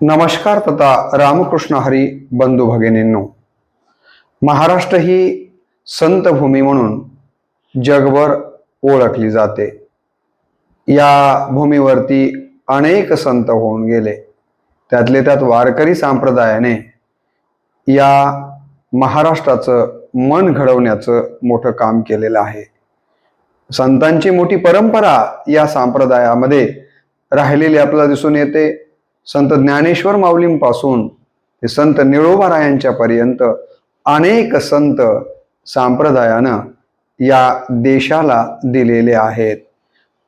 नमस्कार तथा रामकृष्ण हरी बंधू भगिनींनो. महाराष्ट्र ही संतभूमी म्हणून जगभर ओळखली जाते. या भूमीवरती अनेक संत होऊन गेले. त्यातले त्यात वारकरी संप्रदायाने या महाराष्ट्राचं मन घडवण्याचं मोठं काम केलेलं आहे. संतांची मोठी परंपरा या संप्रदायामध्ये राहिलेली आपल्याला दिसून येते. संत ज्ञानेश्वर माऊलींपासून ते संत निळोबारायांच्या पर्यंत अनेक संत संप्रदायानं या देशाला दिलेले आहेत.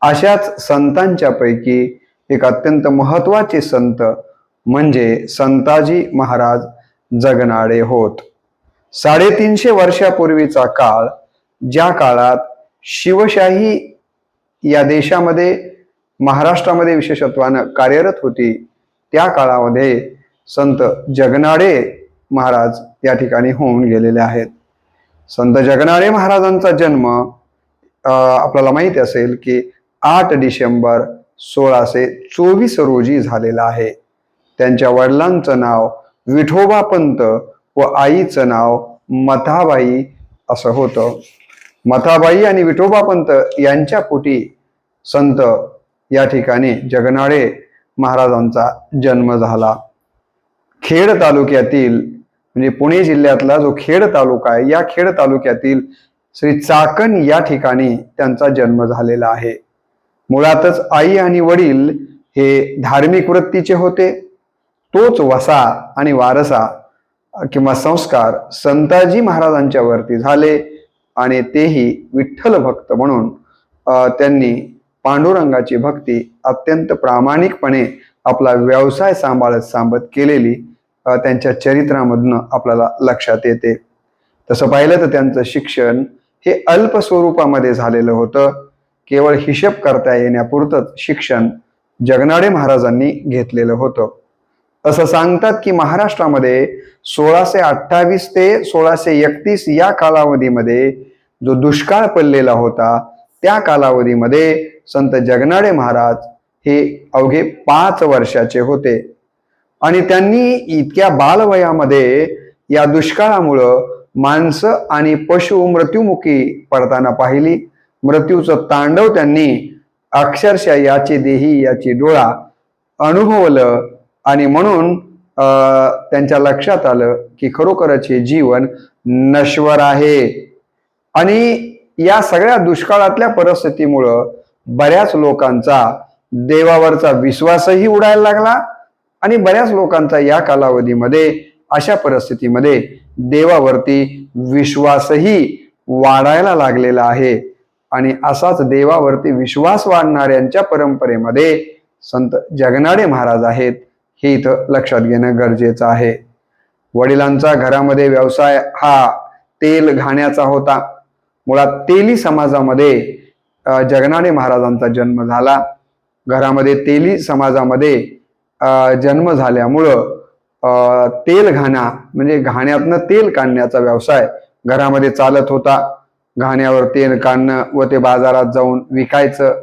अशाच संतांच्या पैकी एक अत्यंत महत्त्वाचे संत म्हणजे संताजी महाराज जगनाडे होत. साडेतीनशे वर्षापूर्वीचा काळ ज्या काळात शिवशाही या देशामध्ये महाराष्ट्रामध्ये विशेषत्वानं कार्यरत होती त्या काळामध्ये संत जगनाडे महाराज या ठिकाणी होऊन गेलेले आहेत. संत जगनाडे महाराजांचा जन्म आपल्याला माहिती असेल की आठ डिसेंबर सोळाशे चोवीस रोजी झालेला आहे. त्यांच्या वडिलांचं नाव विठोबा पंत व आईचं नाव मथाबाई असं होतं. मथाबाई आणि विठोबा पंत यांच्या पोटी संत या ठिकाणी जगनाडे महाराजांचा जन्म झाला. खेड तालुक्यातील म्हणजे पुणे जिल्ह्यातला जो खेड तालुका आहे या खेड तालुक्यातील श्री चाकण या ठिकाणी त्यांचा जन्म झालेला आहे. मुळातच आई आणि वडील हे धार्मिक वृत्तीचे होते. तोच वसा आणि वारसा किंवा संस्कार संताजी महाराजांच्या वरती झाले आणि तेही विठ्ठल भक्त म्हणून त्यांनी पांडुरंगाची भक्ती अत्यंत प्रामाणिकपणे आपला व्यवसाय सांभाळत सांबत केलेली त्यांच्या चरित्रामधनं आपल्याला लक्षात येते. तसं पाहिलं तर त्यांचं शिक्षण हे अल्प स्वरूपामध्ये झालेलं होतं. केवळ हिशेब करता येण्यापुरतंच शिक्षण जगनाडे महाराजांनी घेतलेलं होतं. असं सांगतात की महाराष्ट्रामध्ये सोळाशे अठ्ठावीस ते सोळाशे एकतीस या कालावधीमध्ये जो दुष्काळ पडलेला होता त्या कालावधीमध्ये संत जगनाडे महाराज हे अवघे पाच वर्षाचे होते. आणि त्यांनी इतक्या बालवयामध्ये या दुष्काळामुळं माणसं आणि पशु मृत्युमुखी पडताना पाहिली. मृत्यूचं तांडव त्यांनी अक्षरशः याचे देही याची डोळा अनुभवलं आणि म्हणून अं, त्यांच्या लक्षात आलं की खरोखरच हे जीवन नश्वर आहे. आणि या सगळ्या दुष्काळातल्या परिस्थितीमुळं बऱ्याच लोकांचा देवावरचा विश्वासही उडायला लागला आणि बऱ्याच लोकांचा या कालावधीमध्ये अशा परिस्थितीमध्ये देवावरती विश्वासही वाढायला लागलेला आहे. आणि असाच देवावरती विश्वास वाढणाऱ्यांच्या परंपरेमध्ये संत जगनाडे महाराज आहेत हे इथं लक्षात घेणं गरजेचं आहे. वडिलांचा घरामध्ये व्यवसाय हा तेल घाण्याचा होता. मुळात तेली समाजामध्ये जगनाने जगनाडे महाराजांचा जन्म झाला. घरामध्ये तेली समाजामध्ये जन्म झाल्यामुळं तेल घाणा म्हणजे घाण्यातनं तेल काढण्याचा व्यवसाय घरामध्ये चालत होता. घाण्यावर तेल काढणं व ते बाजारात जाऊन विकायचं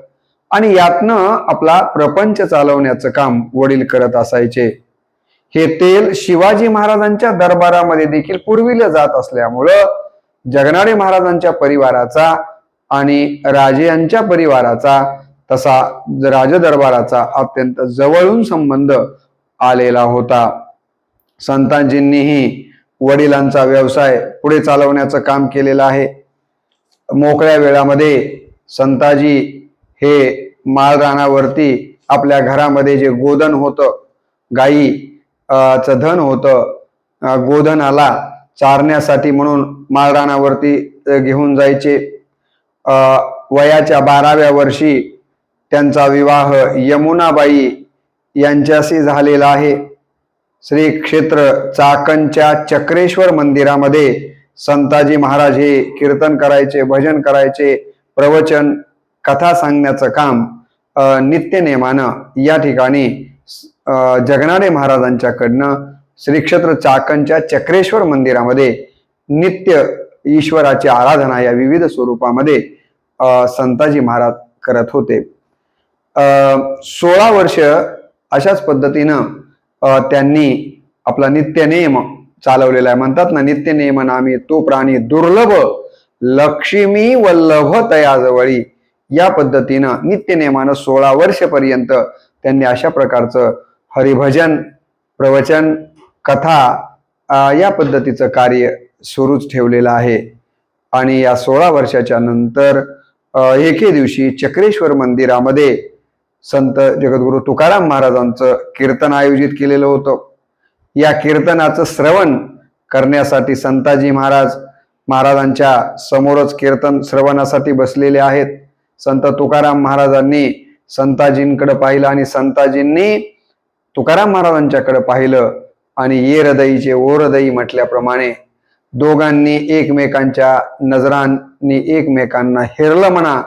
आणि यातनं आपला प्रपंच चालवण्याचं काम वडील करत असायचे. हे तेल शिवाजी महाराजांच्या दरबारामध्ये देखील पुरविलं जात असल्यामुळं जगनाडे महाराजांच्या परिवाराचा आणि राजे यांच्या परिवाराचा तसा राजदरबाराचा अत्यंत जवळून संबंध आलेला होता. संतांजींनीही वडिलांचा व्यवसाय पुढे चालवण्याचं काम केलेलं आहे. मोकळ्या वेळामध्ये संताजी हे माळरानावरती आपल्या घरामध्ये जे गोधन होतं गाई च चं धन होतं गोधनाला चारण्यासाठी म्हणून माळरानावरती घेऊन जायचे. वयाच्या बाराव्या वर्षी त्यांचा विवाह यमुनाबाई यांच्याशी झालेला आहे. श्री क्षेत्र चाकणच्या चक्रेश्वर मंदिरामध्ये संताजी महाराज हे कीर्तन करायचे भजन करायचे प्रवचन कथा सांगण्याचं काम नित्यनेमानं या ठिकाणी जगनाडे महाराजांच्याकडनं श्रीक्षेत्र चाकणच्या चक्रेश्वर मंदिरामध्ये नित्य ईश्वराची आराधना या विविध स्वरूपामध्ये संताजी महाराज करत होते. सोळा वर्ष अशाच पद्धतीनं त्यांनी आपला नित्यनेम चालवलेला आहे. म्हणतात ना नित्यनेम नामी तो प्राणी दुर्लभ लक्ष्मी वल्लभ तयाजवळी. या पद्धतीनं नित्यनेमानं सोळा वर्षपर्यंत त्यांनी अशा प्रकारचं हरिभजन प्रवचन कथा या पद्धतीचं कार्य सुरूच ठेवलेलं आहे. आणि या सोळा वर्षाच्या नंतर एके दिवशी चक्रेश्वर मंदिरामध्ये संत जगद्गुरु तुकाराम महाराजांचं कीर्तन आयोजित केलेलं होतं. या कीर्तनाचं श्रवण करण्यासाठी संताजी महाराज महाराजांच्या समोरच कीर्तन श्रवणासाठी बसलेले आहेत. संत तुकाराम महाराजांनी संताजींकडे पाहिलं आणि संताजींनी तुकाराम महाराजांच्याकडे पाहिलं. आणि ये हृदयीचे ओ हृदयी म्हटल्याप्रमाणे दोघांनी एकमेकांच्या नजरांनी एकमेकांना हेरलं म्हणा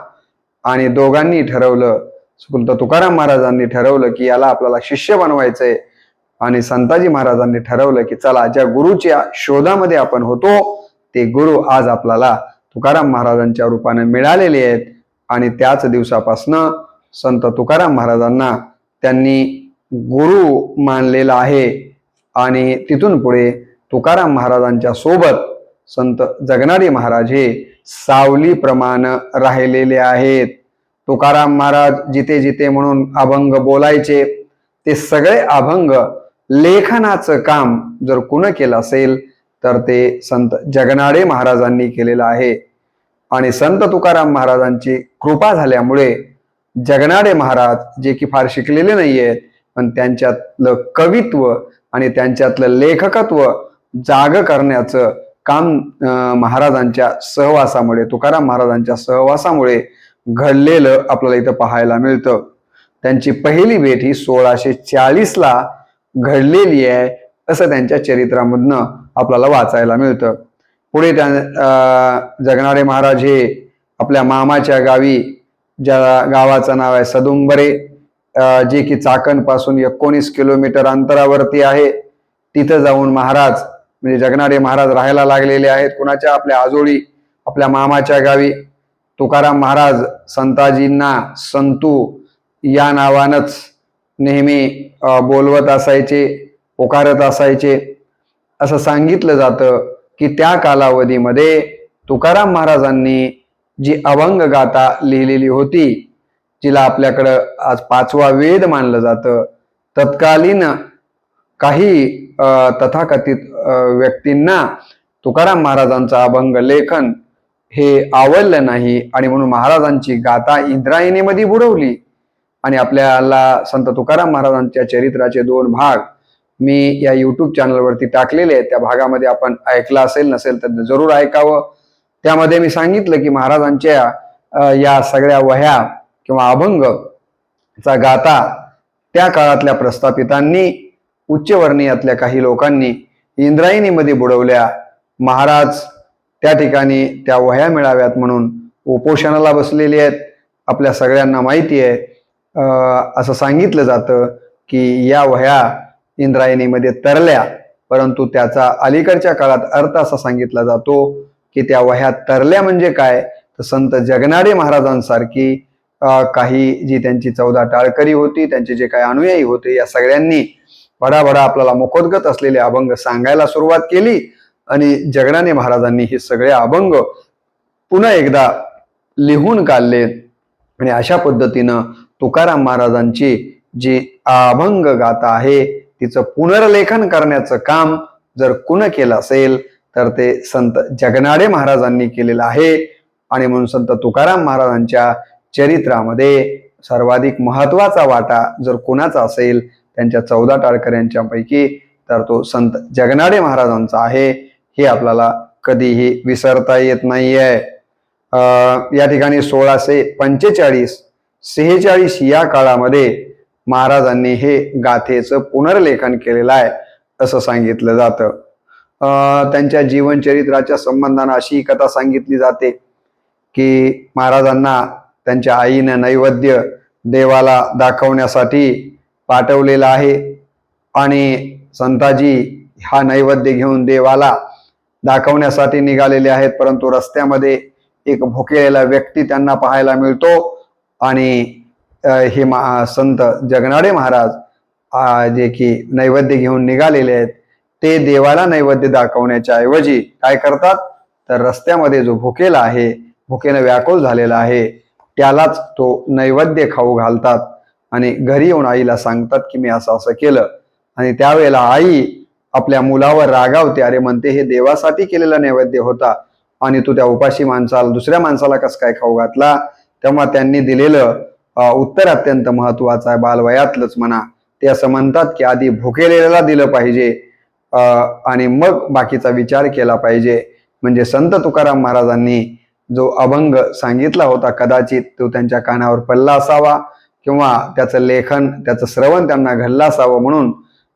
आणि दोघांनी ठरवलं सुकुलता तुकाराम महाराजांनी ठरवलं की याला आपल्याला शिष्य बनवायचंय आणि संताजी महाराजांनी ठरवलं की चला ज्या गुरुच्या शोधामध्ये आपण होतो ते गुरु आज आपल्याला तुकाराम महाराजांच्या रूपाने मिळालेले आहेत. आणि त्याच दिवसापासनं संत तुकाराम महाराजांना त्यांनी गुरु मानलेला आहे. आणि तिथून पुढे तुकाराम महाराजांच्या सोबत संत जगनारी महाराज हे सावलीप्रमाणे राहिलेले आहेत. तुकाराम महाराज जिथे जिथे म्हणून अभंग बोलायचे ते सगळे अभंग लेखनाचं काम जर कुणं केलं असेल तर ते संत जगनाडे महाराजांनी केलेलं आहे. आणि संत तुकाराम महाराजांची कृपा झाल्यामुळे जगनाडे महाराज जे की फार शिकलेले नाही आहेत पण त्यांच्यातलं कवित्व आणि त्यांच्यातलं लेखकत्व जाग करण्याचं काम महाराजांच्या सहवासामुळे तुकाराम महाराजांच्या सहवासामुळे घडलेलं आपल्याला इथं पाहायला मिळतं. त्यांची पहिली भेट ही सोळाशे चाळीसला घडलेली आहे असं त्यांच्या चरित्रामधनं आपल्याला वाचायला मिळतं. पुढे त्या अं, जगणारे महाराज हे आपल्या मामाच्या गावी ज्या गावाचं नाव आहे सदुंबरे जे की चाकणपासून एकोणीस किलोमीटर अंतरावरती आहे तिथं जाऊन महाराज म्हणजे जगनाडे महाराज राहायला लागलेले आहेत. कुणाच्या? आपल्या आजोळी आपल्या मामाच्या गावी. तुकाराम महाराज संताजींना संतू या नावानंच नेहमी बोलवत असायचे पुकारत असायचे. असं सांगितलं जातं की त्या कालावधीमध्ये तुकाराम महाराजांनी जी अभंग गाथा लिहिलेली होती जिला आपल्याकडं आज पाचवा वेद मानलं जातं तत्कालीन काही तथाकथित व्यक्तींना तुकाराम महाराजांचा अभंग लेखन हे आवडलं नाही आणि म्हणून महाराजांची गाथा इंद्रायणीमध्ये बुडवली. आणि आपल्याला संत तुकाराम महाराजांच्या चरित्राचे दोन भाग मी या युट्यूब चॅनलवरती टाकलेले आहेत. त्या भागामध्ये आपण ऐकला असेल नसेल तर जरूर ऐकावं. त्यामध्ये मी सांगितलं की महाराजांच्या या सगळ्या वह्या किंवा अभंग चा गाथा त्या काळातल्या प्रस्थापितांनी उच्चवर्णीयातल्या काही लोकांनी इंद्रायणीमध्ये बुडवल्या. महाराज त्या ठिकाणी त्या वह्या मिळाव्यात म्हणून उपोषणाला बसलेले आहेत. आपल्या सगळ्यांना माहिती आहे. असं सांगितलं जातं की या वह्या इंद्रायणीमध्ये तरल्या. परंतु त्याचा अलीकडच्या काळात अर्थ असा सांगितला जातो की त्या वह्या तरल्या म्हणजे काय? तर संत जगनाडे महाराजांसारखी काही जी त्यांची चौदा टाळकरी होती त्यांचे जे काही अनुयायी होते या सगळ्यांनी भडाभडा आपल्याला मुखोद्गत असलेले अभंग सांगायला सुरुवात केली आणि जगनाने महाराजांनी हे सगळे अभंग पुन्हा एकदा लिहून काढले. आणि अशा पद्धतीनं तुकाराम महाराजांची जी अभंग गाथा आहे तिचं पुनर्लेखन करण्याचं काम जर कुण केलं असेल तर ते संत जगनाडे महाराजांनी केलेलं आहे. आणि म्हणून संत तुकाराम महाराजांच्या चरित्रामध्ये सर्वाधिक महत्त्वाचा वाटा जर कुणाचा असेल त्यांच्या चौदा टाळकऱ्यांच्या यांच्यापैकी तर तो संत जगनाडे महाराजांचा आहे हे आपल्याला कधीही विसरता येत नाहीये. या ठिकाणी सोळाशे पंचेचाळीस सेहेचाळीस या काळामध्ये महाराजांनी हे गाथेचं पुनर्लेखन केलेलं आहे असं सांगितलं जातं. त्यांच्या जीवनचरित्राच्या संबंधानं अशी कथा सांगितली जाते की महाराजांना त्यांच्या आईनं नैवेद्य देवाला दाखवण्यासाठी पाठवलेला आहे. आणि संताजी हा नैवेद्य घेऊन देवाला दाखवण्यासाठी निघालेले आहेत. परंतु रस्त्यामध्ये एक भुकेलेला व्यक्ती त्यांना पाहायला मिळतो. आणि हे संत जगनाडे महाराज जे की नैवेद्य घेऊन निघालेले आहेत ते देवाला नैवेद्य दाखवण्याच्या ऐवजी काय करतात? तर रस्त्यामध्ये जो भुकेला आहे भुकेनं व्याकुळ झालेला आहे त्यालाच तो नैवेद्य खाऊ घालतात. आणि घरी येऊन आईला सांगतात की मी असं असं केलं. आणि त्यावेळेला आई आपल्या मुलावर रागावते. अरे म्हणते हे देवासाठी केलेला नैवेद्य होता आणि तू त्या उपाशी माणसाला दुसऱ्या माणसाला कस काय खाऊ घातला? तेव्हा त्यांनी दिलेलं उत्तर अत्यंत महत्वाचं आहे. बालवयातलंच म्हणा. ते असं म्हणतात की आधी भुकेलेल्याला दिलं पाहिजे आणि मग बाकीचा विचार केला पाहिजे. म्हणजे संत तुकाराम महाराजांनी जो अभंग सांगितला होता कदाचित तो त्यांच्या कानावर पडला असावा किंवा त्याचं लेखन त्याचं श्रवण त्यांना घडलं असावं म्हणून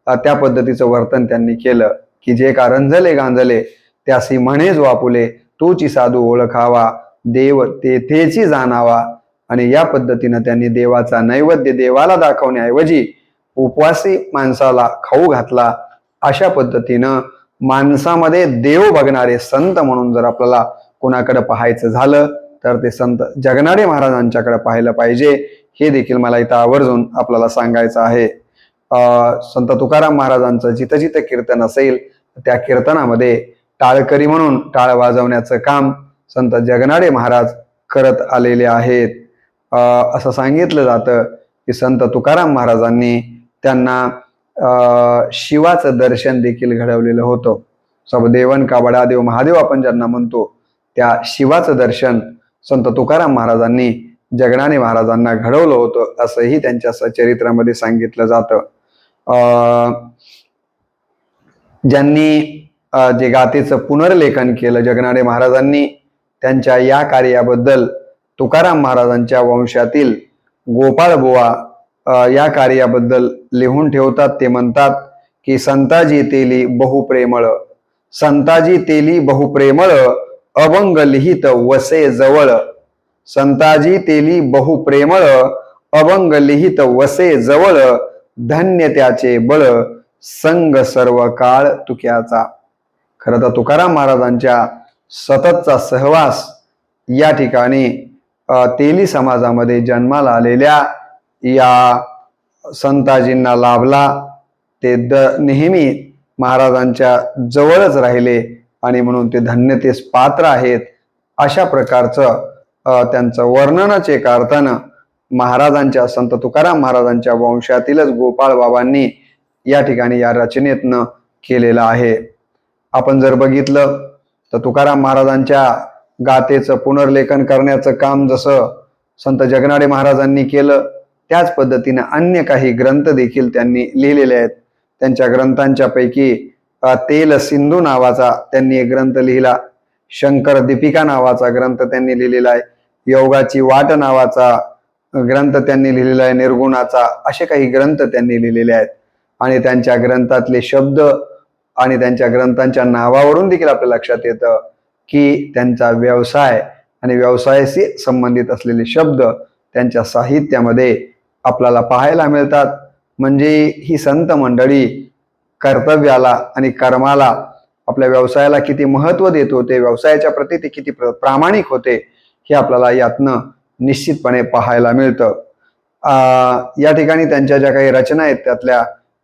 त्या पद्धतीचं वर्तन त्यांनी केलं. की जे का रंजले गांजले त्यासी म्हणे जो आपुले तोची साधू ओळखावा देव तेथेची जाणावा. आणि या पद्धतीनं त्यांनी देवाचा नैवेद्य देवाला दाखवण्याऐवजी उपवासी माणसाला खाऊ घातला. अशा पद्धतीनं माणसामध्ये देव बघणारे संत म्हणून जर आपल्याला कोणाकडे पाहायचं झालं तर ते संत जगनाडे महाराजांच्याकडे पाहायला पाहिजे. हे देखील मला इथं आवर्जून आपल्याला सांगायचं आहे. संत तुकाराम महाराजांचं जिथं जिथं कीर्तन असेल त्या कीर्तनामध्ये टाळकरी म्हणून टाळ वाजवण्याचं काम संत जगनाडे महाराज करत आलेले आहेत. असं सांगितलं जातं की संत तुकाराम महाराजांनी त्यांना शिवाचं दर्शन देखील घडवलेलं होतं. सब देवन का बडा देव महादेव आपण ज्यांना म्हणतो त्या शिवाचं दर्शन संत तुकाराम महाराजांनी जगनाने महाराजांना घडवलं होतं असंही त्यांच्या सचरित्रामध्ये सांगितलं जातं. अं, ज्यांनी जे गातेचं पुनर्लेखन केलं जगनाडे महाराजांनी त्यांच्या या कार्याबद्दल तुकाराम महाराजांच्या वंशातील गोपाळ बुवा या कार्याबद्दल लिहून ठेवतात. ते म्हणतात की संताजी तेली बहुप्रेमळ संताजी तेली बहुप्रेमळ अभंग लिहित वसे जवळ संताजी तेली बहुप्रेमळ अभंग लिहित वसे जवळ धन्य त्याचे बळ संग सर्व काळ तुक्याचा. खरं तर तुकाराम महाराजांच्या सततचा सहवास या ठिकाणी तेली समाजामध्ये जन्माला आलेल्या या संताजींना लाभला. ते द नेहमी महाराजांच्या जवळच राहिले आणि म्हणून ते धन्यतेस पात्र आहेत अशा प्रकारचं त्यांचं वर्णनच एक अर्थानं महाराजांच्या संत तुकाराम महाराजांच्या वंशातीलच गोपाळ बाबांनी या ठिकाणी या रचनेतनं केलेलं आहे. आपण जर बघितलं तर तुकाराम महाराजांच्या गातेचं पुनर्लेखन करण्याचं काम जसं संत जगनाडे महाराजांनी केलं त्याच पद्धतीने अन्य काही ग्रंथ देखील त्यांनी लिहिलेले आहेत. त्यांच्या ग्रंथांच्या पैकी तेल सिंधू नावाचा त्यांनी एक ग्रंथ लिहिला शंकर दीपिका नावाचा ग्रंथ त्यांनी लिहिलेला आहे. योगाची वाट नावाचा ग्रंथ त्यांनी लिहिलेला आहे निर्गुणाचा. असे काही ग्रंथ त्यांनी लिहिलेले आहेत. आणि त्यांच्या ग्रंथातले शब्द आणि त्यांच्या ग्रंथांच्या नावावरून देखील आपल्या लक्षात येतं की त्यांचा व्यवसाय आणि व्यवसायाशी संबंधित असलेले शब्द त्यांच्या साहित्यामध्ये आपल्याला पाहायला मिळतात. म्हणजे ही संत मंडळी कर्तव्याला आणि कर्माला आपल्या व्यवसायाला किती महत्त्व देत होते व्यवसायाच्या प्रती ते किती प्र- प्रामाणिक होते हे आपल्याला यातनं निश्चितपणे पाहायला मिळतं. या ठिकाणी त्यांच्या ज्या काही रचना आहेत त्यातल्या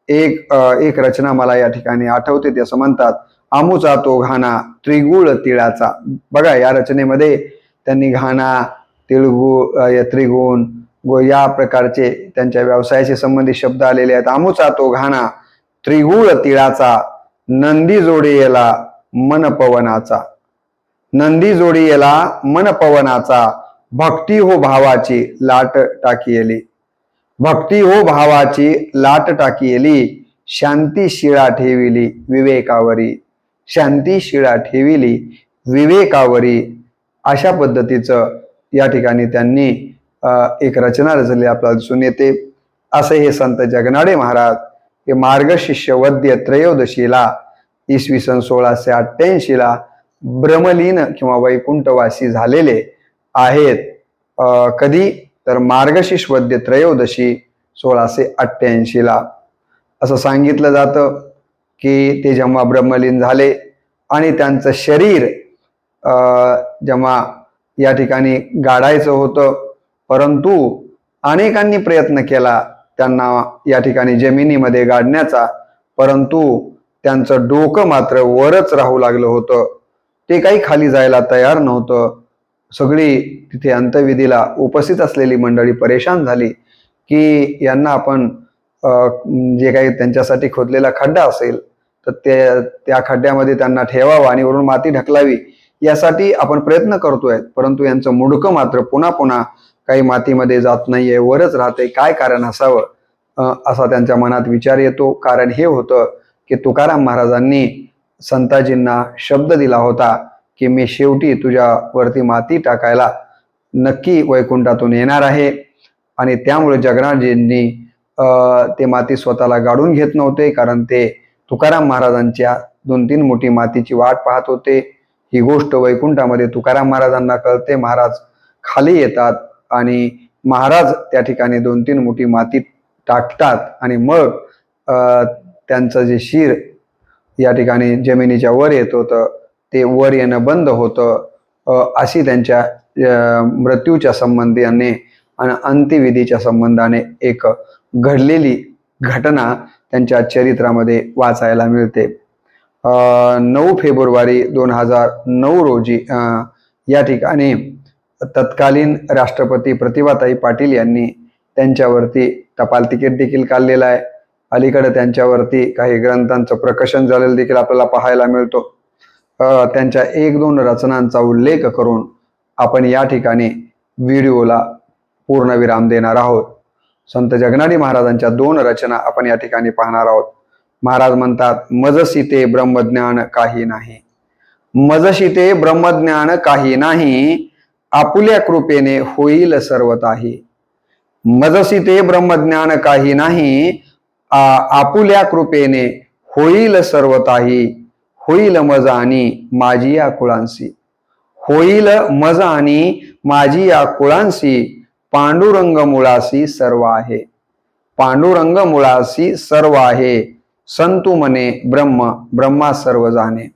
एक एक रचना मला या ठिकाणी आठवते ते असं म्हणतात आमूचा तो घाणा त्रिगुळ तिळाचा. बघा या रचनेमध्ये त्यांनी घाणा तिळगुळ त्रिगुण व या प्रकारचे त्यांच्या व्यवसायाशी संबंधित शब्द आलेले आहेत. आमूचा तो घाणा त्रिगुळ तिळाचा नंदी जोडे येला मन पवनाचा नंदी जोडी येला मन पवनाचा भक्ती हो भावाची लाट टाकीयली. भक्ती हो भावाची लाट टाकीयली. शांती शिळा ठेविली विवेकावरी. शांती शिळा ठेविली विवेकावरी. अशा पद्धतीचं या ठिकाणी त्यांनी एक रचना रचली आपल्याला दिसून येते. असे हे संत जगनाडे महाराज हे मार्गशिष्य वद्य त्रयोदशीला इसवी सन सोळाशे अठ्ठ्याऐंशीला ब्रह्मलीन किंवा वैकुंठवासी झालेले आहेत. कधी? तर मार्गशीर्ष वद्य त्रयोदशी सोळाशे अठ्ठ्याऐंशीला असं सांगितलं जातं की ते जेव्हा ब्रह्मलीन झाले आणि त्यांचं शरीर जेव्हा या ठिकाणी गाडायचं होतं परंतु अनेकांनी प्रयत्न केला त्यांना या ठिकाणी जमिनीमध्ये गाडण्याचा परंतु त्यांचं डोकं मात्र वरच राहू लागलं होतं. ते काही खाली जायला तयार नव्हतं. सगळी तिथे अंत्यविधीला उपस्थित असलेली मंडळी परेशान झाली की यांना आपण जे काही त्यांच्यासाठी खोदलेला खड्डा असेल तर ते त्या खड्ड्यामध्ये त्यांना ठेवावं आणि वरून माती ढकलावी यासाठी आपण प्रयत्न करतोय. परंतु यांचं मुडकं मात्र पुन्हा पुन्हा काही मातीमध्ये जात नाहीये वरच राहते काय कारण असावं? असा त्यांच्या मनात विचार येतो. कारण हे होतं की तुकाराम महाराजांनी संताजींना शब्द दिला होता की मी शेवटी तुझ्यावरती माती टाकायला नक्की वैकुंठातून येणार आहे. आणि त्यामुळे जगन्नाथजींनी ते माती स्वतःला गाडून घेत नव्हते कारण ते तुकाराम महाराजांच्या दोन तीन मोठी मातीची वाट पाहत होते. ही गोष्ट वैकुंठामध्ये तुकाराम महाराजांना कळते. महाराज खाली येतात आणि महाराज त्या ठिकाणी दोन तीन मोठी माती टाकतात आणि मग त्यांचं जे शिर या ठिकाणी जमिनीच्या वर येत होतं. ते वर येणं बंद होतं. अशी त्यांच्या मृत्यूच्या संबंधाने आणि अंत्यविधीच्या संबंधाने एक घडलेली घटना त्यांच्या चरित्रामध्ये वाचायला मिळते. नऊ फेब्रुवारी दोन हजार नऊ रोजी या ठिकाणी तत्कालीन राष्ट्रपती प्रतिभाताई पाटील यांनी त्यांच्यावरती टपाल तिकीट देखील काढलेलं आहे. अलीकडे त्यांच्यावरती काही ग्रंथांचं प्रकाशन झालेलं देखील आपल्याला पाहायला मिळतो. त्यांच्या एक दोन रचनांचा उल्लेख करून आपण या ठिकाणी व्हिडिओला पूर्णविराम देणार आहोत. संत जगनाडी महाराजांच्या दोन रचना आपण या ठिकाणी पाहणार आहोत. महाराज म्हणतात मजसी ते ब्रह्मज्ञान काही नाही. मजशी ते ब्रह्मज्ञान काही नाही आपुल्या कृपेने होईल सर्वताही. मजसी ते ब्रह्मज्ञान काही नाही आपुल्या कृपेने होईल सर्वताही होईल मज आणि माझी या कुळांसी होईल मज आणि माझी या कुळांशी पांडुरंग मुळाशी सर्व आहे. पांडुरंग मुळाशी सर्व आहे संतु मने ब्रह्म ब्रह्मा सर्व जाणे.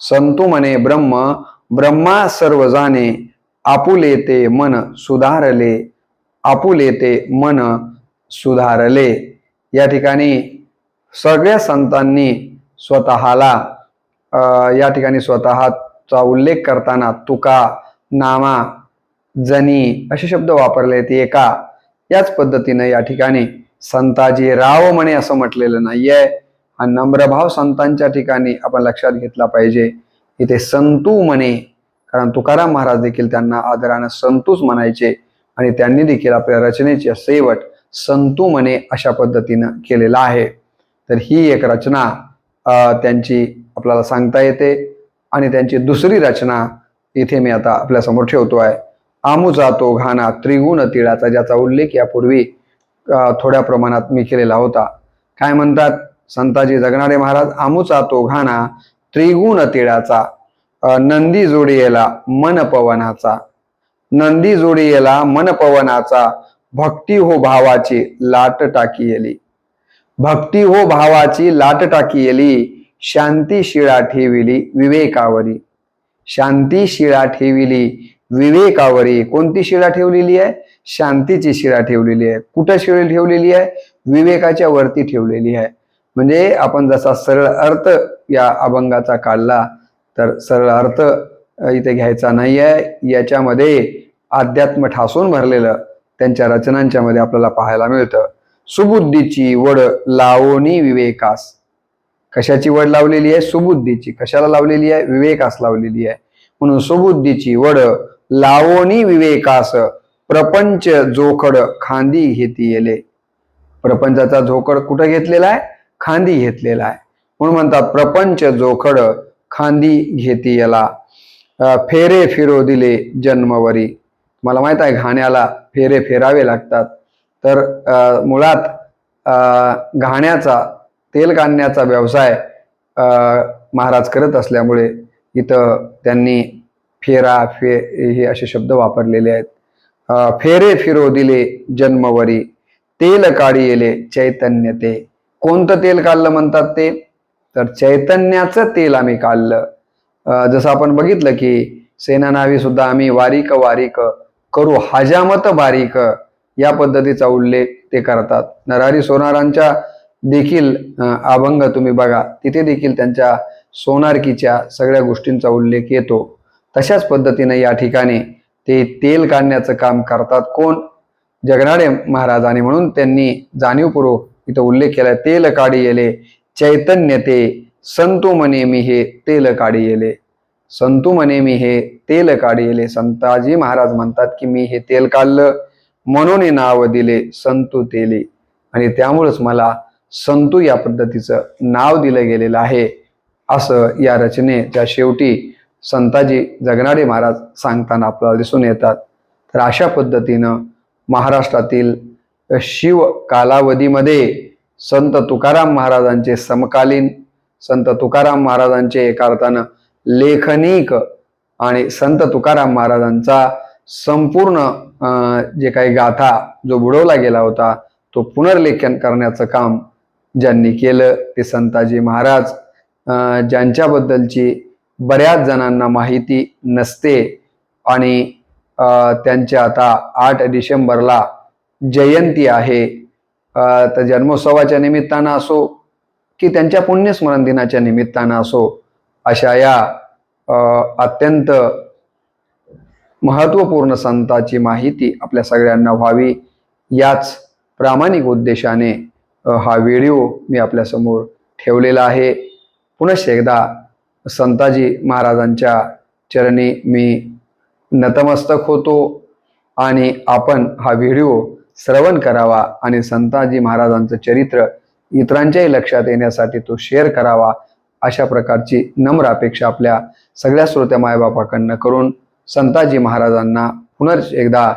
संतु मने ब्रह्म ब्रह्मा सर्व जाणे आपुले ते मन सुधारले आपुले ते मन सुधारले. या ठिकाणी सगळ्या संतांनी स्वतःला या ठिकाणी स्वतःचा उल्लेख करताना तुका नामा जनी असे शब्द वापरले ते एका याच पद्धतीनं या ठिकाणी संताजी राव म्हणे असं म्हटलेलं नाहीये. हा नम्रभाव संतांच्या ठिकाणी आपण लक्षात घेतला पाहिजे. इथे संतू म्हणे कारण तुकाराम महाराज देखील त्यांना आदरानं संतूच म्हणायचे आणि त्यांनी देखील आपल्या रचनेचे शेवट संतू म्हणे अशा पद्धतीनं केलेला आहे. तर ही एक रचना त्यांची आपल्याला सांगता येते. आणि त्यांची दुसरी रचना इथे मी आता आपल्यासमोर ठेवतो आहे. आमुचा तो घाना त्रिगुण तिळाचा ज्याचा उल्लेख यापूर्वी थोड्या प्रमाणात मी केलेला होता. काय म्हणतात? संताजी जगणारे महाराज आमुचा तो घाना त्रिगुण तिळाचा नंदी जोडियेला मन पवनाचा नंदी जोडियेला मन पवनाचा भक्ती हो भावाची लाट टाकी येली. भक्ती हो भावाची लाट टाकी येली शांती शिळा ठेविली विवेकावरी. शांती शिळा ठेविली विवेकावरी. कोणती शिळा ठेवलेली आहे? शांतीची शिळा ठेवलेली आहे. कुठं शिळी ठेवलेली आहे? विवेकाच्या वरती ठेवलेली आहे. म्हणजे आपण जसा सरळ अर्थ या अभंगाचा काढला तर सरळ अर्थ इथे घ्यायचा नाही आहे याच्यामध्ये अध्यात्म ठासून भरलेलं त्यांच्या रचनांच्या मध्ये आपल्याला पाहायला मिळतं. सुबुद्धीची वड लावणी विवेकास. कशाची वड लावलेली आहे? सुबुद्धीची. कशाला लावलेली आहे? विवेकास लावलेली आहे. म्हणून सुबुद्धीची वड लावणी विवेकास. प्रपंच जोखड खांदी घेती येले. प्रपंचाचा झोकड कुठं घेतलेला आहे? खांदी घेतलेला आहे. म्हणून म्हणतात प्रपंच जोखड खांदी घेती याला. फेरे फिरो दिले जन्मवरी. मला माहीत आहे घाण्याला फेरे फेरावे लागतात. तर मुळात घाण्याचा तेल काढण्याचा व्यवसाय महाराज करत असल्यामुळे इथं त्यांनी फेरा फे हे असे शब्द वापरलेले आहेत. फेरे फिरो दिले जन्मवरी तेल काढी येले चैतन्य ते. कोणतं तेल काढलं म्हणतात ते? तर चैतन्याचं तेल आम्ही काढलं. जसं आपण बघितलं की सेनानावी सुद्धा आम्ही वारीक वारीक करू. हजामत बारीक या पद्धतीचा उल्लेख ते करतात. नरहरी सोनारांच्या देखील अभंग तुम्ही बघा. तिथे देखील त्यांच्या सोनारकीच्या सगळ्या गोष्टींचा उल्लेख येतो. तशाच पद्धतीने या ठिकाणी ते तेल काढण्याचं काम करतात. कोण? जगनाडे महाराज आणि म्हणून त्यांनी जाणीवपूर्वक इथं उल्लेख केला तेल काढी येले चैतन्य ते संतो मने मी हे तेल काढी येले. संतू म्हणे मी हे तेल काढिले. संताजी महाराज म्हणतात की मी हे तेल काढलं. म्हणून नाव दिले संतू तेले. आणि त्यामुळेच मला संतू या पद्धतीचं नाव दिलं गेलेलं आहे. असं या रचनेच्या शेवटी संताजी जगनाडे महाराज सांगताना आपल्याला दिसून येतात. तर अशा पद्धतीनं महाराष्ट्रातील शिव कालावधीमध्ये संत तुकाराम महाराजांचे समकालीन संत तुकाराम महाराजांचे एका अर्थानं लेखनिक आणि संत तुकाराम महाराजांचा संपूर्ण जे काही गाथा जो बुडवला गेला होता तो पुनर्लेखन करण्याचं काम ज्यांनी केलं ते संताजी महाराज ज्यांच्याबद्दलची बऱ्याच जणांना माहिती नसते आणि त्यांच्या आता आठ डिसेंबरला जयंती आहे. तर जन्मोत्सवाच्या निमित्तानं असो की त्यांच्या पुण्यस्मरण दिनाच्या निमित्तानं असो अशा या अत्यंत महत्त्वपूर्ण संताची माहिती आपल्या सगळ्यांना व्हावी याच प्रामाणिक उद्देशाने हा व्हिडिओ मी आपल्यासमोर ठेवलेला आहे. पुनश्च एकदा संताजी महाराजांच्या चरणी मी नतमस्तक होतो आणि आपण हा व्हिडिओ श्रवण करावा आणि संताजी महाराजांचं चरित्र इतरांच्याही लक्षात येण्यासाठी तो शेअर करावा. अशा प्रकारची नम्र अपेक्षा आपल्या सगळ्या श्रोत्या मायबापाकडनं करून संताजी महाराजांना पुनर् एकदा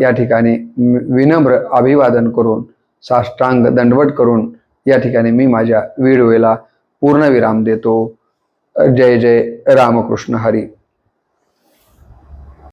या ठिकाणी विनम्र अभिवादन करून साष्टांग दंडवट करून या ठिकाणी मी माझ्या व्हिडिओला पूर्णविराम देतो. जय जय रामकृष्ण हरी.